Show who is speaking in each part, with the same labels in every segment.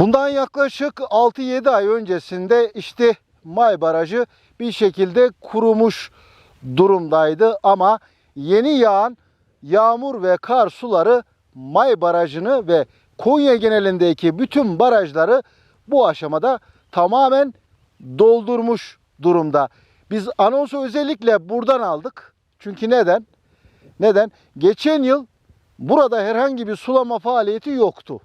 Speaker 1: Bundan yaklaşık 6-7 ay öncesinde işte May Barajı bir şekilde kurumuş durumdaydı ama yeni yağan yağmur ve kar suları May Barajı'nı ve Konya genelindeki bütün barajları bu aşamada tamamen doldurmuş durumda. Biz anonsu özellikle buradan aldık. Çünkü neden? Neden? Geçen yıl burada herhangi bir sulama faaliyeti yoktu.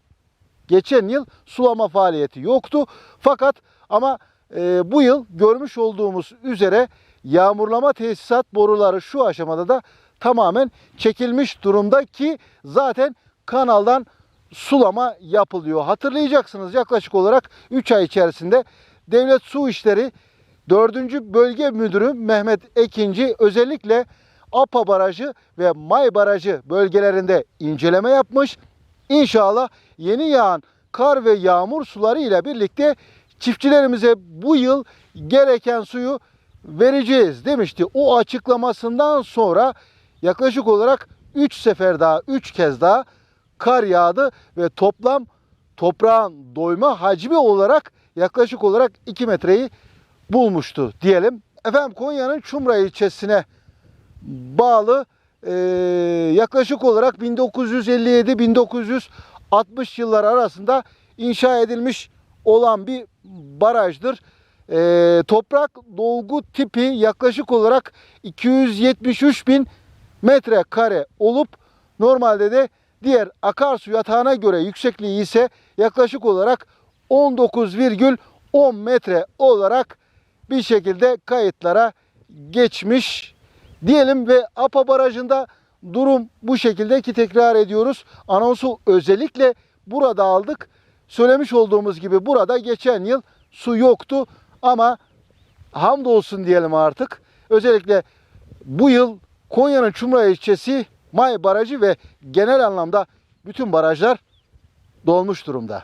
Speaker 1: Geçen yıl sulama faaliyeti yoktu. Fakat ama e, bu yıl görmüş olduğumuz üzere yağmurlama tesisat boruları şu aşamada da tamamen çekilmiş durumda ki zaten kanaldan sulama yapılıyor. Hatırlayacaksınız yaklaşık olarak 3 ay içerisinde Devlet Su İşleri 4. Bölge Müdürü Mehmet Ekinci özellikle Apa Barajı ve May Barajı bölgelerinde inceleme yapmış. İnşallah yeni yağan kar ve yağmur suları ile birlikte çiftçilerimize bu yıl gereken suyu vereceğiz demişti. O açıklamasından sonra yaklaşık olarak 3 sefer daha 3 kez daha kar yağdı ve toplam toprağın doyma hacmi olarak yaklaşık olarak 2 metreyi bulmuştu diyelim. Efendim Konya'nın Çumra ilçesine bağlı e, yaklaşık olarak 1957-1960 yıllar arasında inşa edilmiş olan bir barajdır. E, toprak dolgu tipi yaklaşık olarak 273 bin metrekare olup normalde de diğer akarsu yatağına göre yüksekliği ise yaklaşık olarak 19,10 metre olarak bir şekilde kayıtlara geçmiş diyelim ve APA barajında durum bu şekilde ki tekrar ediyoruz. Anonsu özellikle burada aldık. Söylemiş olduğumuz gibi burada geçen yıl su yoktu ama hamdolsun diyelim artık. Özellikle bu yıl Konya'nın Çumra ilçesi May Barajı ve genel anlamda bütün barajlar dolmuş durumda.